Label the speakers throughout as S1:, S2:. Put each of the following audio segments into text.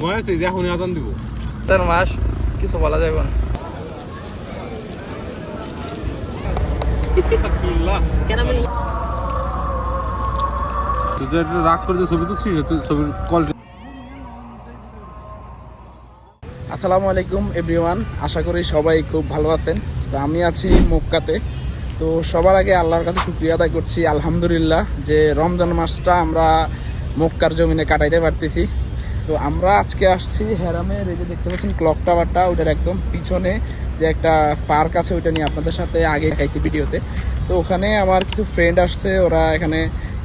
S1: সময় যে এখনই আজান দিব।
S2: তার মাস কিছু বলা যাবে না।
S1: তুই তো একটা রাগ করে ছবি তুলছিস ছবির কল
S2: আসসালামু আলাইকুম এভরিওয়ান আশা করি সবাই খুব ভালো আছেন। তো আমি আছি মক্কাতে। তো সবার আগে আল্লাহর কাছে শুক্রিয়া আদায় করছি আলহামদুলিল্লাহ যে রমজান মাসটা আমরা মক্কার জমিনে কাটাইতে পারতেছি। তো আমরা আজকে আসছি হেরামের এই যে দেখতে পাচ্ছেন ক্লক টাওয়ারটা ওইটার একদম পিছনে যে একটা পার্ক আছে, ওইটা নিয়ে আপনাদের সাথে আগে খাইছি ভিডিওতে। তো ওখানে আমার কিছু ফ্রেন্ড আসছে, ওরা এখানে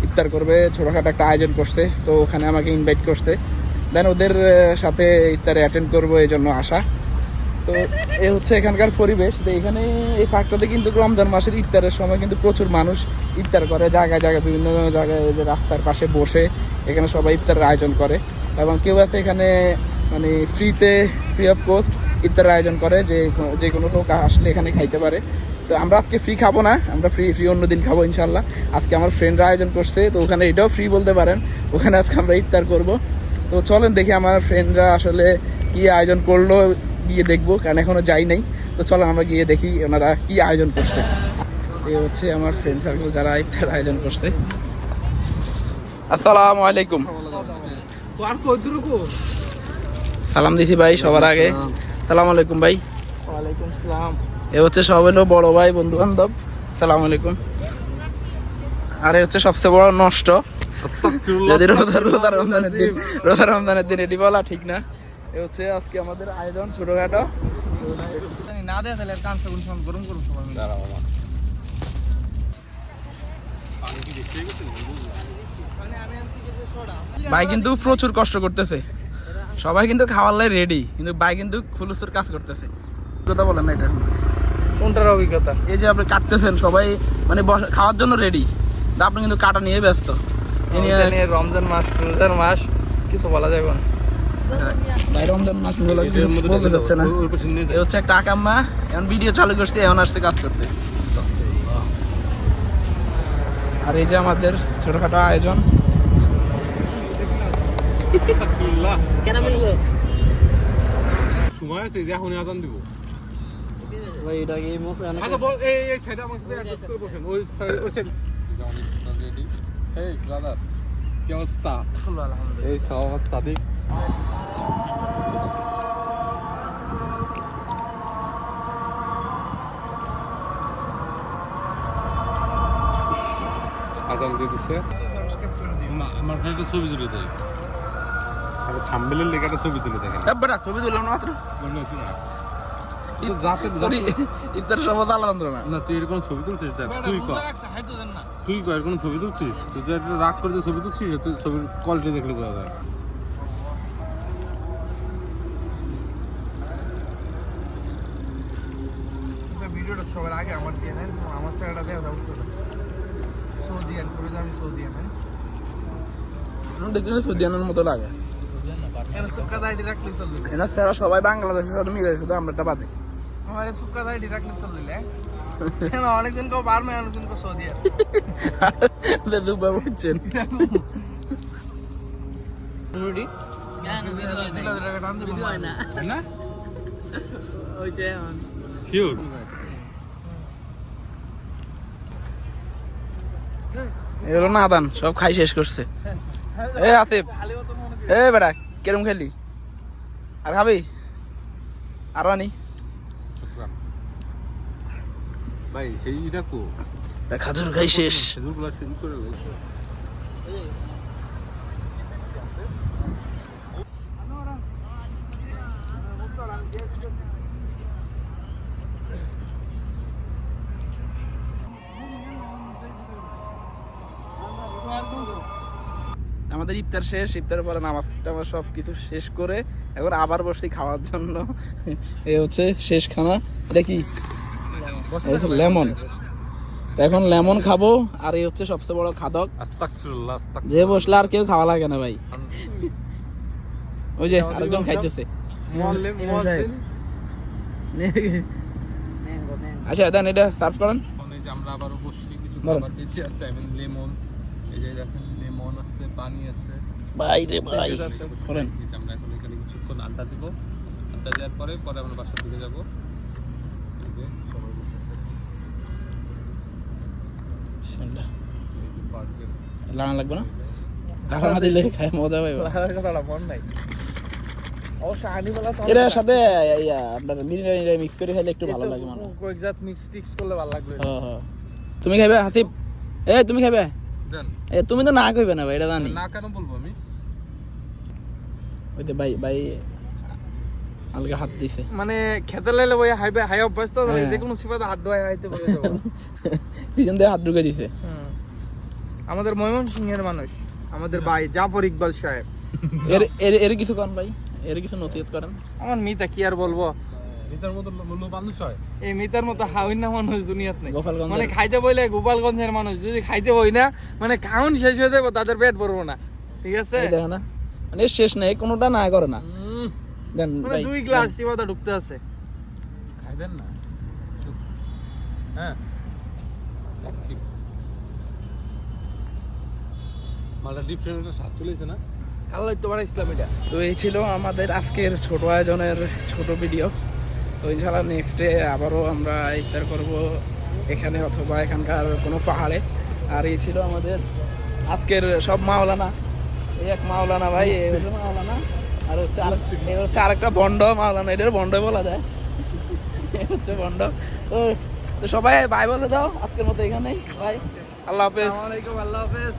S2: ইফতার করবে, ছোটোখাটো একটা আয়োজন করছে, তো ওখানে আমাকে ইনভাইট করছে। দেন ওদের সাথে ইফতারে অ্যাটেন্ড করব, এই জন্য আসা। তো এ হচ্ছে এখানকার পরিবেশ। তো এখানে এই পার্কটাতে কিন্তু রমজান মাসের ইফতারের সময় কিন্তু প্রচুর মানুষ ইফতার করে। জায়গায় জায়গায়, বিভিন্ন জায়গায় রাস্তার পাশে বসে এখানে সবাই ইফতারের আয়োজন করে এবং কেউ আছে এখানে মানে ফ্রিতে ফ্রি অফ কোস্ট ইফতারের আয়োজন করে। যে যে কোনো লোক আসলে এখানে খাইতে পারে। তো আমরা আজকে ফ্রি খাব না, আমরা ফ্রি ফ্রি অন্য দিন খাব ইনশাল্লাহ আজকে আমার ফ্রেন্ডরা আয়োজন করছে, তো ওখানে এটাও ফ্রি বলতে পারেন। ওখানে আজকে আমরা ইফতার করব। তো চলেন দেখি আমার ফ্রেন্ডরা আসলে কি আয়োজন করল। গিয়ে দেখব কারণ এখনও যাই নাই। তো চলো আমরা গিয়ে দেখি ওনারা কি আয়োজন করছে। এই হচ্ছে আমার ফ্রেন্ড সার্কেল যারা ইফতার আয়োজন করছে। আসসালামু আলাইকুম। সালাম দিছি ভাই সবার আগে। সালাম। আলাইকুম ভাই।
S1: ওয়ালাইকুম সালাম।
S2: এ হচ্ছে সব হলো বড় ভাই বন্ধু বান্ধব সালাম আলাইকুম। আর এ হচ্ছে সবচেয়ে বড় নষ্ট। যদি রোজা রোজা রমজানের দিন রোজা রমজানের দিন এটি বলা ঠিক না। এ হচ্ছে আজকে আমাদের আয়োজন ছোটখাটো। না দেয় তাহলে কান সেগুন সব গরম করুন সবাই মিলে। ভাই কিন্তু প্রচুর কষ্ট করতেছে। সবাই কিন্তু খাওয়ার লাই রেডি কিন্তু ভাই কিন্তু খুলুসের কাজ করতেছে। কথা বলেন না এটা।
S3: কোনটার অভিজ্ঞতা?
S2: এই যে আপনি কাটতেছেন সবাই মানে বসা- খাওয়ার জন্য রেডি আপনি কিন্তু কাটা নিয়ে ব্যস্ত। এ নিয়ে
S3: রমজান মাস রোজার মাস কিছু বলা যাবে না।
S2: ভাই রমজান মাস বলতে যাচ্ছে না। এ হচ্ছে একটা আকাম্মা এখন ভিডিও চালু করছে এখন আসতে কাজ করতে। আর এই যে আমাদের ছোটখাটো আয়োজন।
S1: সময় আছে যে এখনই আজান দিব। এই সব সাদিক আজান দিয়ে দিছে। আমার ছবি তুলে দেয়। আরে থাম্বেলের লেখা একটা ছবি তুলে দেখেন।
S2: বেটা ছবি তুললাম না মাত্র। সময় আলাদা না।
S1: না তুই এরকম ছবি তুলছিস তুই কর তুই কর এরকম ছবি তুলছিস? তুই রাগ করে ছবি তুলছিস তুই ছবির কোয়ালিটি দেখলে বোঝা যায়।
S3: আগে আমার দিয়ে নেন আমার স্যারটা দেওয়া দাও সৌদিয়ান করে আমি
S2: দেখতে সৌদিয়ানের মতো লাগে। স্যারা সবাই বাংলাদেশের সাথে মিলে শুধু আমরা একটা বাদে।
S3: আমার সুক্কা দাইডি রাখলে চলবে অনেকদিন কেউ অনেকদিন কেউ সৌদিয়ান
S2: দুবা বুঝছেন।
S1: না শিওর
S2: এগুলো না দান সব খাই শেষ করছে। এ আসিফ এ বেড়া কেরম খেলি আর খাবি? আর আনি
S1: ভাই সেই
S2: খাজুর খাই শেষ। আমাদের ইফতার শেষ ইফতার পরে নামাজ টামাজ সব কিছু শেষ করে এখন আবার বসছি খাওয়ার জন্য। এই হচ্ছে শেষ খানা এটা কি লেমন। এখন লেমন খাব আর এই হচ্ছে সবচেয়ে বড় খাদক। যে বসলে আর কেউ খাওয়া লাগে না ভাই। ওই যে আরেকজন খাইতেছে। আচ্ছা দেন এটা সার্ভ করেন।
S1: আমরা আবারও বসছি কিছু খাবার বেঁচে আছে আই লেমন এই যে দেখেন লেমন আছে পানি আছে
S2: ভাই ভাই করেন
S1: আমরা এখন এখানে কিছুক্ষণ আড্ডা দিব আড্ডা দেওয়ার পরে পরে আমরা বাসার দিকে যাব সবাই বসে আছে।
S2: বিসমিল্লাহ।
S1: এই যে পার্কের
S2: লাগানো লাগবে না লাগানো দিলে খায় মজা পাইব
S3: মন নাই
S2: সাথে আপনার মিক্স করে একটু ভালো লাগে মানে
S3: মিক্স টিক্স করলে ভালো লাগবে
S2: হ্যাঁ, হ্যাঁ। তুমি খাইবে হাসিব এ তুমি খাইবে এ তুমি তো না কইবে না ভাই এটা জানি।
S1: না কেন বলব আমি?
S2: ওই তো ভাই ভাই হালকা হাত দিছে।
S3: মানে খেতে লাইলে বই হাইবে হাই অভ্যাস তো
S2: হ্যাঁ।
S3: যে কোনো সিফাতে হাত ধোয়া হাইতে পারে যাব
S2: পিছন দিয়ে হাত ঢুকে দিছে।
S3: আমাদের ময়মনসিংহের মানুষ আমাদের ভাই জাফর ইকবাল সাহেব।
S2: এর এর কিছু করেন ভাই? এর কিছু নসিহত করেন।
S3: আমার মিতা কি আর বলব?
S1: ভিতর মতো লোক মানুষ হয়?
S3: এই মিতার মতো হাউই না মানুষ দুনিয়াত নেই।
S2: গোপালগঞ্জের-
S3: মানে খাইতে বইলে গোপালগঞ্জের মানুষ যদি খাইতে বই না মানে খাউন শেষ হয়ে যাবে তাদের পেট ভরবো না। ঠিক আছে?
S2: দেখো না। মানে শেষ নেই কোনোটা না করে না।
S3: মানে দুই গ্লাস চিবাতা ঢুকতে আছে।
S1: খাই না। হ্যাঁ। যাচ্ছি। মালটা ডিফারেন্ট স্বাদ চলেছে না?
S2: তো এই ছিল আমাদের আজকের ছোট আয়োজনের ছোট ভিডিও তো ইনশাল্লাহ ডে আবারও আমরা ইফতার করব এখানে অথবা এখানকার কোনো পাহাড়ে। আর এই ছিল আমাদের আজকের সব মাওলানা। এই এক মাওলানা ভাই, এই হচ্ছে মাওলানা। আর হচ্ছে আর হচ্ছে আরেকটা বন্ড মাওলানা এটার বন্ড বলা যায়। হচ্ছে বন্ড। তো সবাই বাই বলে দাও আজকের মতো এখানেই। ভাই, আল্লাহ হাফেজ।
S3: আল্লাহ হাফেজ।